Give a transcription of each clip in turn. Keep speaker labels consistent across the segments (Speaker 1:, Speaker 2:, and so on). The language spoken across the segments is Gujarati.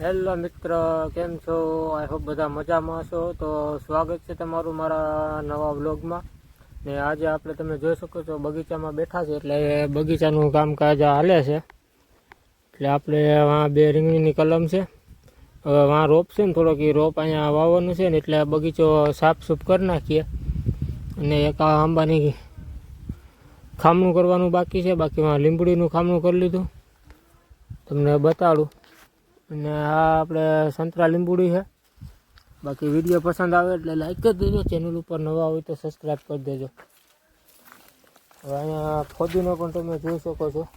Speaker 1: હેલો મિત્ર, કેમ છો? આઈ હોપ બધા મજામાં છો તો સ્વાગત છે તમારું મારા નવા વ્લોગમાં. ને આજે આપણે તમે જોઈ શકો છો, બગીચામાં બેઠા છે. એટલે બગીચાનું કામકાજ હાલે છે. એટલે આપણે વાં બે રીંગણીની કલમ છે. હવે વાં રોપ છે ને, થોડોક એ રોપ અહીંયા વાવવાનું છે ને, એટલે બગીચો સાફ સૂફ કરી નાખીએ. અને એક આંબાની ખામણું કરવાનું બાકી છે. બાકી વાં લીંબડીનું ખામણું કરી લીધું. તમને બતાડું. અને આ આપણે સંતરા લીંબુડી છે. બાકી વીડિયો પસંદ આવે એટલે લાઈક કરી દેજો. ચેનલ ઉપર નવા હોય તો સબસ્ક્રાઈબ કરી દેજો. હવે અહીંયા ફોદીનો પણ તમે જોઈ શકો છો.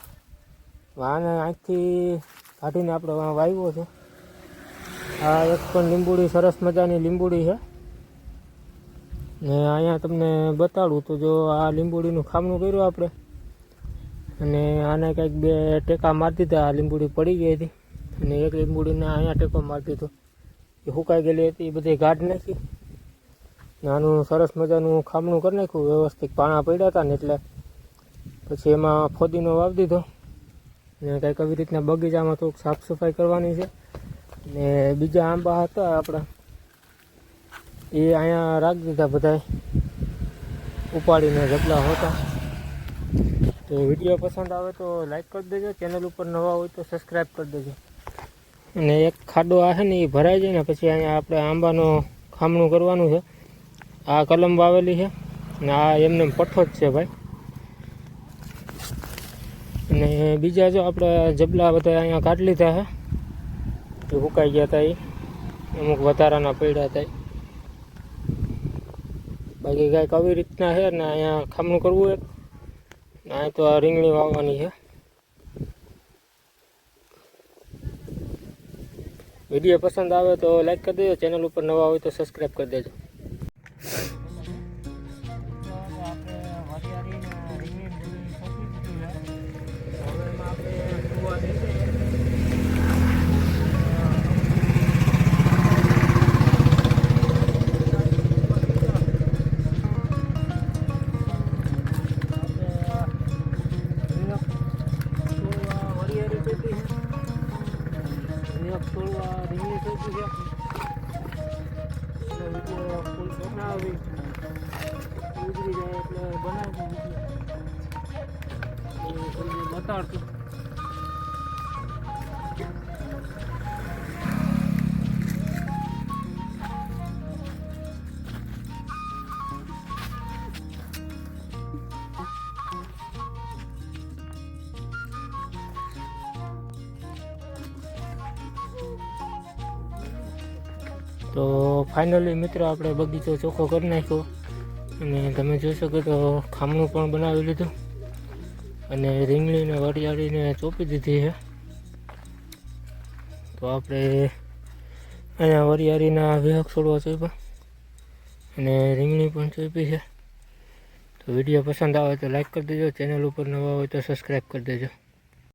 Speaker 1: આને આંખથી કાઢીને આપણે વાવ્યો છે. આ એક પણ લીંબુડી, સરસ મજાની લીંબુડી છે. ને અહીંયા તમને બતાડું તો જો આ લીંબુડીનું ખામણું કર્યું આપણે. અને આને કંઈક બે ટેકા મારી દીધા, આ લીંબુડી પડી ગઈ હતી. અને એક લીંબુડીને અહીંયા ટેકો મારી દીધો એ સુકાઈ ગયેલી હતી, એ બધી ગાઢ નાખી. નાનું સરસ મજાનું ખામણું કરી નાખ્યું, વ્યવસ્થિત પાણા પડ્યા હતા ને એટલે પછી એમાં ફોદીનો વાવી દીધો. ને કંઈક આવી રીતના બગીચામાં થોડુંક સાફ સફાઈ કરવાની છે. ને બીજા આંબા હતા આપણા. એ અહીંયા રાખી દીધા બધાએ ઉપાડીને જબલા હોતા. તો વીડિયો પસંદ આવે તો લાઈક કરી દેજો. ચેનલ ઉપર નવા હોય તો સબસ્ક્રાઈબ કરી દેજો. અને એક ખાડો આ છે ને એ ભરાઈ જાય ને પછી અહીંયા આપણે આંબાનું ખામણું કરવાનું છે. આ કલમ વાવેલી છે અને આ એમને પઠ્ઠો જ છે ભાઈ. અને બીજા જો આપણે જબલા બધા અહીંયા કાઢી લીધા છે. એ સુકાઈ ગયા હતા એ અમુક વધારાના પડ્યા હતા. બાકી કાંઈક આવી રીતના છે ને અહીંયા ખામણું કરવું એક આ તો આ રીંગણી વાવવાની છે. વીડિયો પસંદ આવે તો લાઈક કરી દેજો. ચેનલ ઉપર નવા હોય તો સબસ્ક્રાઈબ કરી દેજો. એક તોડવા રીંગણી થઈ ગઈ છે. વીડિયો ફૂલ બનાવી. ઉજળી જાય એટલે એ તમને બતાડતું તો ફાઇનલી મિત્રો આપણે બગીચો ચોખ્ખો કરી નાખ્યો. અને તમે જોઈ શકો તો ખામણું પણ બનાવી લીધું. અને રીંગણીને વરિયાળીને ચોપી દીધી છે. તો આપણે અહીંયા વરિયાળીના વિહક છોડવા ચોપ્યા. અને રીંગણી પણ ચોપી છે. તો વીડિયો પસંદ આવે તો લાઈક કરી દેજો. ચેનલ ઉપર નવા હોય તો સબસ્ક્રાઈબ કરી દેજો.